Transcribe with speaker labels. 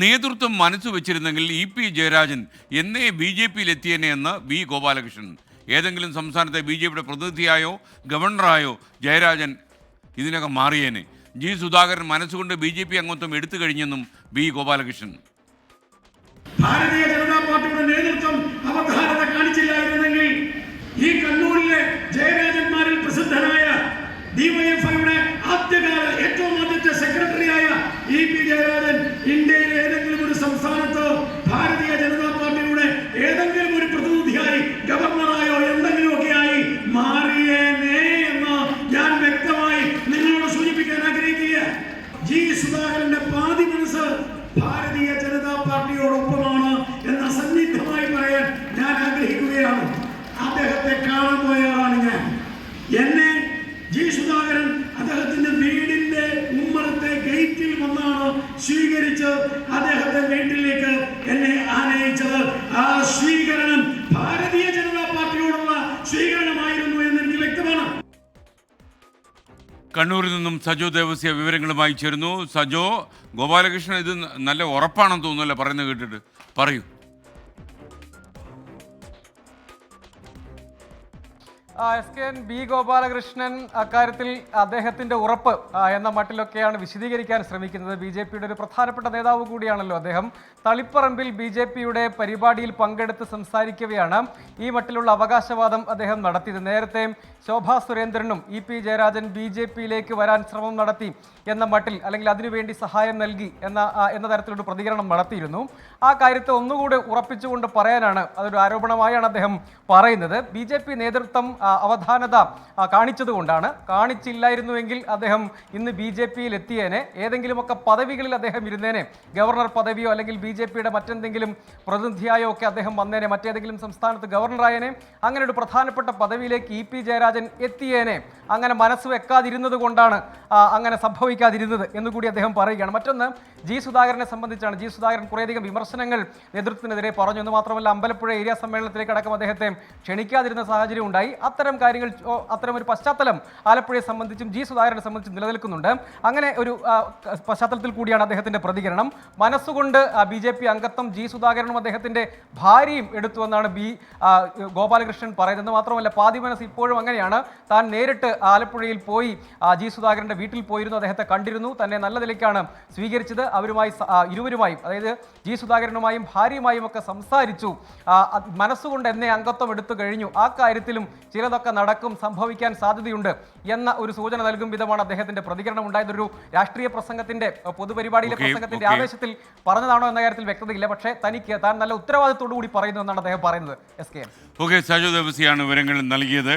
Speaker 1: നേതൃത്വം മനസ്സ് വെച്ചിരുന്നെങ്കിൽ E P Jayarajan എന്നേ ബി ജെ പിയിലെത്തിയേനെ എന്ന് വി ഗോപാലകൃഷ്ണൻ. ഏതെങ്കിലും സംസ്ഥാനത്തെ ബി ജെ പിയുടെ പ്രതിനിധിയായോ ഗവർണറായോ ജയരാജൻ ഇതിനകം മാറിയേനെ. ജി സുധാകരൻ മനസ്സുകൊണ്ട് ബി ജെ പി അംഗത്വം എടുത്തു കഴിഞ്ഞെന്നും വി ഗോപാലകൃഷ്ണൻ.
Speaker 2: ഭാരതീയ ജനതാ നേതൃത്വം അവധാനത കാണിച്ചില്ലായിരുന്നെങ്കിൽ ഈ കണ്ണൂരിലെ ജയരാജന്മാരിൽ പ്രസിദ്ധനായ ഡിവൈഎഫ്ഐയുടെ ആദ്യകാല ഏറ്റവും ആദ്യത്തെ സെക്രട്ടറിയായ ഇ പി ജയരാജൻ ഇന്ത്യയിലെ ഏതെങ്കിലും ഒരു സംസ്ഥാനത്ത് ഭാരതീയ ജനതാ പാർട്ടിയുടെ ഏതെങ്കിലും ഒരു പ്രതിനിധിയായി ഗവർണറായോ എന്തെങ്കിലുമൊക്കെയായി മാറിയേനേ എന്ന് ഞാൻ വ്യക്തമായി നിങ്ങളോട് സൂചിപ്പിക്കാൻ ആഗ്രഹിക്കുക ജി സുധാകരന്റെ പാതി മനസ്സ് ഭാരതീയ ജനതാ പാർട്ടിയോടൊപ്പമാണ് എന്ന് അസന്നിഗ്ധമായി പറയാൻ ഞാൻ ആഗ്രഹിക്കുകയാണ് അദ്ദേഹത്തെ കാണാൻ പോയതാണ് ഞാൻ എന്നെ ജി സുധാകരൻ അദ്ദേഹത്തിന്റെ വീടിന്റെ ഉമ്മറത്തെ ഗേറ്റിൽ വന്നാണ് സ്വീകരിച്ച് അദ്ദേഹത്തെ വീട്ടിലേക്ക് എന്നെ ആനയിച്ചത് ആ സ്വീകരണം ഭാരതീയ ജനതാ പാർട്ടിയോടുള്ള സ്വീകരണമായിരുന്നു എന്ന് എനിക്ക് വ്യക്തമാണ്.
Speaker 1: കണ്ണൂരിൽ നിന്നും സജോ ദേവസ്യ വിവരങ്ങളുമായി ചേരുന്നു. സജോ ഗോപാലകൃഷ്ണൻ ഇത് നല്ല ഉറപ്പാണെന്ന് തോന്നുന്നല്ലോ പറയുന്നത് കേട്ടിട്ട്. പറയൂ.
Speaker 3: S K N B Gopalakrishnan അക്കാര്യത്തിൽ അദ്ദേഹത്തിന്റെ ഉറപ്പ് എന്ന മട്ടിലൊക്കെയാണ് വിശദീകരിക്കാൻ ശ്രമിക്കുന്നത്. ബി ജെ പിയുടെ ഒരു പ്രധാനപ്പെട്ട നേതാവ് കൂടിയാണല്ലോ അദ്ദേഹം. തളിപ്പറമ്പിൽ ബി ജെ പിയുടെ പരിപാടിയിൽ പങ്കെടുത്ത് സംസാരിക്കവെയാണ് ഈ മട്ടിലുള്ള അവകാശവാദം അദ്ദേഹം നടത്തിയത്. നേരത്തെ ശോഭാ സുരേന്ദ്രനും E P Jayarajan B J പിയിലേക്ക് വരാൻ ശ്രമം നടത്തി എന്ന മട്ടിൽ അല്ലെങ്കിൽ അതിനുവേണ്ടി സഹായം നൽകി എന്ന എന്ന തരത്തിലൊരു പ്രതികരണം നടത്തിയിരുന്നു. ആ കാര്യത്തെ ഒന്നുകൂടെ ഉറപ്പിച്ചുകൊണ്ട് പറയാനാണ് അതൊരു ആരോപണമായാണ് അദ്ദേഹം പറയുന്നത്. ബി നേതൃത്വം അവധാനത കാണിച്ചതുകൊണ്ടാണ്. കാണിച്ചില്ലായിരുന്നുവെങ്കിൽ അദ്ദേഹം ഇന്ന് ബി ജെ പിയിൽ എത്തിയേനെ ഏതെങ്കിലുമൊക്കെ പദവികളിൽ അദ്ദേഹം ഇരുന്നേനെ. ഗവർണർ പദവിയോ അല്ലെങ്കിൽ ബി ജെ പിയുടെ മറ്റെന്തെങ്കിലും പ്രതിനിധിയായോ ഒക്കെ അദ്ദേഹം വന്നേനെ. മറ്റേതെങ്കിലും സംസ്ഥാനത്ത് ഗവർണറായേനെ. അങ്ങനെ ഒരു പ്രധാനപ്പെട്ട പദവിയിലേക്ക് ഇ പി ജയരാജൻ എത്തിയേനെ. അങ്ങനെ മനസ്സ് വെക്കാതിരുന്നത് കൊണ്ടാണ് അങ്ങനെ സംഭവിക്കാതിരുന്നത് എന്ന് കൂടി അദ്ദേഹം പറയുകയാണ്. മറ്റൊന്ന് ജി സുധാകരനെ സംബന്ധിച്ചാണ്. ജി സുധാകരൻ കുറേയധികം വിമർശനങ്ങൾ നേതൃത്വത്തിനെതിരെ പറഞ്ഞു. എന്ന് മാത്രമല്ല അമ്പലപ്പുഴ ഏരിയ സമ്മേളനത്തിലേക്ക് അടക്കം അദ്ദേഹത്തെ ക്ഷണിക്കാതിരുന്ന സാഹചര്യം ഉണ്ടായി. അത്തരം കാര്യങ്ങൾ അത്തരം ഒരു പശ്ചാത്തലം ആലപ്പുഴയെ സംബന്ധിച്ചും ജി സുധാകരനെ സംബന്ധിച്ചും നിലനിൽക്കുന്നുണ്ട്. അങ്ങനെ ഒരു പശ്ചാത്തലത്തിൽ കൂടിയാണ് അദ്ദേഹത്തിന്റെ പ്രതികരണം. മനസ്സുകൊണ്ട് ബി ജെ പി അംഗത്വം ജി സുധാകരനും അദ്ദേഹത്തിന്റെ ഭാര്യയും എടുത്തുവെന്നാണ് ബി ഗോപാലകൃഷ്ണൻ പറയുന്നത്. മാത്രമല്ല പാതി മനസ്സ് ഇപ്പോഴും അങ്ങനെയാണ്. താൻ നേരിട്ട് ആലപ്പുഴയിൽ പോയി ജി സുധാകരന്റെ വീട്ടിൽ പോയിരുന്നു അദ്ദേഹത്തെ കണ്ടിരുന്നു. തന്നെ നല്ല നിലയ്ക്കാണ് സ്വീകരിച്ചത്. അവരുമായി ഇരുവരുമായും അതായത് ജി സുധാകരനുമായും ഭാര്യയുമായും ഒക്കെ സംസാരിച്ചു. മനസ്സുകൊണ്ട് എന്നെ അംഗത്വം എടുത്തു കഴിഞ്ഞു. ആ കാര്യത്തിലും ചിലതൊക്കെ നടക്കും സംഭവിക്കാൻ സാധ്യതയുണ്ട് എന്ന ഒരു സൂചന നൽകും വിധമാണ് അദ്ദേഹത്തിന്റെ പ്രതികരണം ഉണ്ടായത് ഒരു രാഷ്ട്രീയ പ്രസംഗത്തിന്റെ പൊതുപരിപാടിയിലെ പ്രസംഗത്തിന്റെ ആവേശത്തിൽ പറഞ്ഞതാണോ എന്ന കാര്യത്തിൽ വ്യക്തതയില്ല. പക്ഷേ തനിക്ക് താൻ നല്ല ഉത്തരവാദിത്തോടു കൂടി പറയുന്നു എന്നാണ് അദ്ദേഹം പറയുന്നത്. S K M.
Speaker 1: Okay Sajo ദേവസ്യാണ് വിവരങ്ങൾ നൽകിയത്.